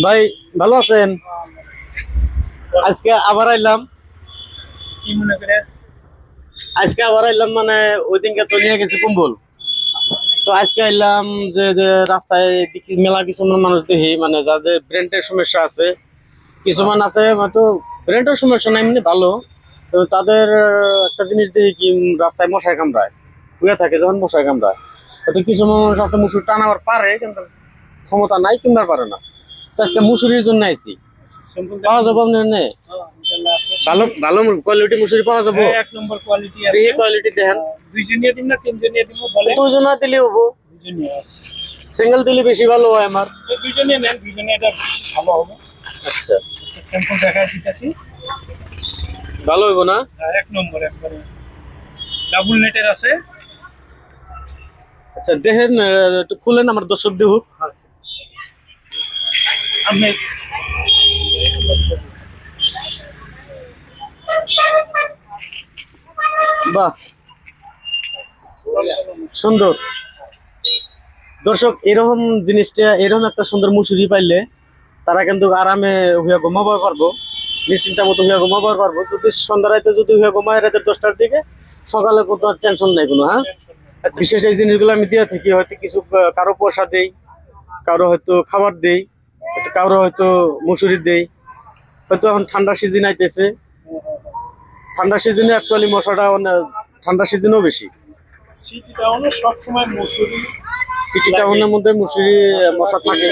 ভাই, ভালো আছেন? আজকে আবার আইলাম। আজকে আবার আইলাম মানে ওই দিনকে তো নিয়ে গেছি কুম্বল। তো আজকে আইলাম যে রাস্তায় মেলা কিছুমান মানুষ দেখি মানে যাদের ব্রেন্টের সমস্যা আছে কিছুমান আছে, হয়তো ব্রেন্টের সমস্যা নাই এমনি ভালো। তো তাদের একটা জিনিস দেখি কি, রাস্তায় মশায় কামড়ায়, শুয়ে থাকে যখন মশায় কামড়ায়। তো কিছু মানুষ আছে, মুসুর টানাবার পারে, কিন্তু ক্ষমতা নাই কিংবা পারে না। তো আজকে মুসুরির জন্য আইছি। পাওয়া যাব আপনার নে? ভালো ভালো কোয়ালিটি মুসুরি পাওয়া যাব। হ্যাঁ, এক নম্বর কোয়ালিটি আছে। দেখি কোয়ালিটি দেখেন। দুইজনিয়া দিন না তিনজনিয়া দিব বলে। দুজনা দিলে হব। দুইজনিয়া সিঙ্গেল দিলে বেশি ভালো হয় আমার। দুইজনিয়া নেন দুইজনিয়া এটা ভালো হবে। আচ্ছা। স্যাম্পল দেখা দিতেছি। ভালো হইব না? হ্যাঁ, এক নম্বর একবারে ডাবল নেটের আছে। আচ্ছা দেখেন একটু খুলেন আমার দর্শক দেখুক আপনি বাহ। সুন্দর। দর্শক এরকম জিনিসটা এরকম একটা সুন্দর মুসুরি পাইলে তারা কিন্তু আরামে হইয়া ঘুমাবার পারব। নিশ্চিন্তা মতো হইয়া ঘুমাবার পারব। যদি সন্ধ্যা রাতে যদি হইয়া ঘুমায় রাতে দশটার দিকে সকালে কোনো টেনশন নাই কোনো হ্যাঁ? আচ্ছা, বিশেষ এই জিনিসগুলো আমি দিয়ে থাকি হয়তো কিছু কারও পয়সা দেই কারও হয়তো খাবার দেই। কারও হয়তো মুসুরি দেই। হয়তো এখন ঠান্ডা সিজন আইতেছে। ঠান্ডা সিজনে অ্যাকচুয়ালি মশাটা ঠান্ডা সিজনেও বেশি। সিটি টাউনে টাউনের মধ্যে মুসুরি মশা থাকে।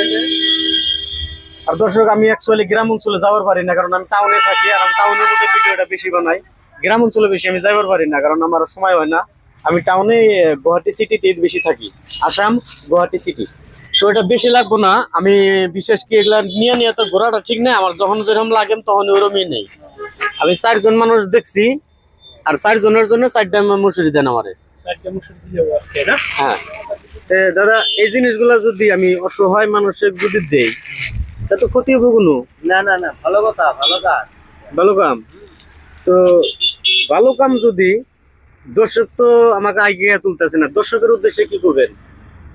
আর দর্শক আমি অ্যাকচুয়ালি গ্রাম অঞ্চলে যাবার পারি না কারণ আমি টাউনে থাকি আর আমি টাউনের মধ্যে ভিডিওটা বেশি বানাই। গ্রাম অঞ্চলে বেশি আমি যাবার পারি না কারণ আমার সময় হয় না। আমি টাউনে গুয়াহাটি সিটিতে বেশি থাকি। আসাম গুয়াহাটি সিটি তো এটা বেশি লাগবো না। আমি বিশেষ কি এগুলা নিয়ে নিয়ে তো ঘোরাটা ঠিক নাই আমার যখন যেরকম লাগে তখন ওরমই নেই। আমি চারজন মানুষ দেখছি আর চারজনের জন্য চারটা মুসুরি দেন আমারে। হ্যাঁ। দাদা এই জিনিসগুলো যদি আমি অসহায় মানুষের যদি দেই তা তো ক্ষতি হবে কোনো? না না না ভালো কথা ভালো কাজ। ভালো কাম? তো ভালো কাম যদি দর্শক তো আমাকে আগে তুলতেছে না দর্শকের উদ্দেশ্যে কি করবেন?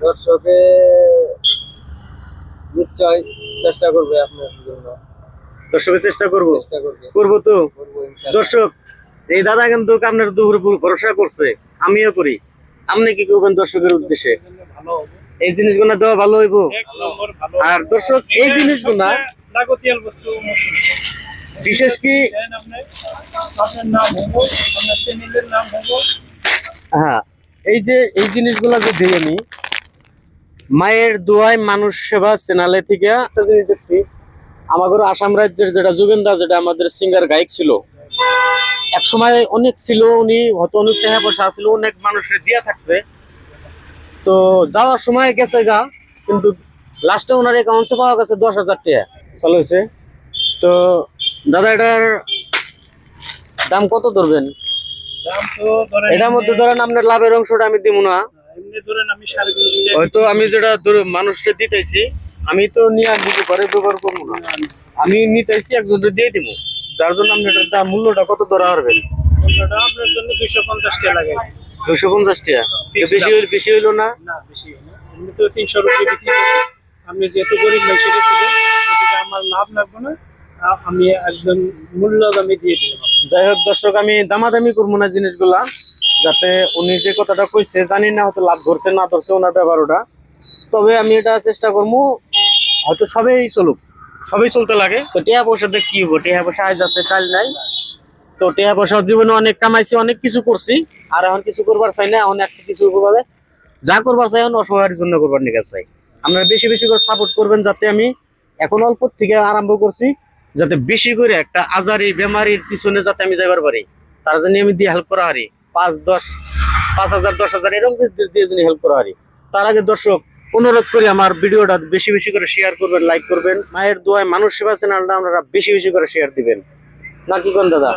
দর্শকে নিশ্চয় চেষ্টা করবে আপনার জন্য। দর্শকের চেষ্টা করব। চেষ্টা করবে। করব তো। দর্শক এই দাদা কিন্তু আপনার দুপুর ভরসা করছে। আমিও করি। আপনি কি করবেন দর্শকের উদ্দেশ্যে? এই জিনিসগুলো দেওয়া ভালো হইব? এক নম্বর ভালো। আর দর্শক এই জিনিসগুলা লাগতিয়াল বিশেষ কি হ্যাঁ এই যে এই জিনিসগুলো যে দিই আমি মায়ের দোয়ায় মানুষ সেবা চ্যানেলে থেকে একটা জিনিস দেখছি আমাদের আসাম রাজ্যের যেটা যোগেন্দা যেটা আমাদের সিঙ্গার গায়ক ছিল এক সময় অনেক ছিল উনি হয়তো অনেক টাকা পয়সা ছিল অনেক মানুষের দিয়া থাকছে। তো যাওয়ার সময় গেছে গা কিন্তু লাস্টে ওনার অ্যাকাউন্টে পাওয়া গেছে দশ হাজার টাকা। চালু হয়েছে। তো দাদা এটার দাম কত ধরবেন? এটার মধ্যে ধরেন আপনার লাভের অংশটা আমি দিব না। হয়তো আমি যেটা মানুষকে দিতেছি আমি তো নিয়ে দিব ঘরে ব্যবহার করব না। আমি নিতেছি একজনকে দিয়ে দিব। যার জন্য আপনি এটার দাম মূল্যটা কত ধরা পারবেন আপনার জন্য দুইশো পঞ্চাশ টাকা লাগে। দুশো পঞ্চাশ টাকা? বেশি হইল- বেশি হইল না? না বেশি না। এমনি তো তিনশো রুপি বিক্রি করি। আমি যেহেতু গরিব লোক সেটা দিবেন আমার লাভ লাগবে না। আমি একদম মূল্য দামে দিয়ে দিলাম। যাই হোক দর্শক আমি দামাদামি করব না জিনিসগুলা। যাতে উনি যে কথাটা কইছে জানি না হয়তো লাভ ধরছে না ধরছে ওনার ব্যাপার ওটা তবে আমি এটা চেষ্টা করব হয়তো সবেই চলুক। সবই চলতে লাগে। তো টেহা পয়সা দিয়ে কি হব? টেহা পয়সা আজ আছে কাল নাই। তো টেহা পয়সা জীবনে অনেক কামাইছি অনেক কিছু করছি। আর এখন কিছু করবার চাই না এখন একটা কিছু করবার যা করবার চাই এখন অসহায়ের জন্য করবার নিকে চাই। আপনারা বেশি বেশি করে সাপোর্ট করবেন যাতে আমি এখন অল্প থেকে আরম্ভ করছি যাতে বেশি করে একটা আজারি বেমারির পিছনে যাতে আমি যাইবার পারি। তার জন্য আমি দিয়ে হেল্প করা হারি। পাঁচ দশ, পাঁচ হাজার, দশ হাজার এরকম দিয়ে- দিয়ে হেল্প করা হয়। তার আগে দর্শক, অনুরোধ করি আমার ভিডিওটা বেশি বেশি করে শেয়ার করবেন লাইক করবেন। মায়ের দোয়ায় মানুষ সেবা চ্যানেলটা আপনারা বেশি বেশি করে শেয়ার দিবেন। না কি কোন দাদা?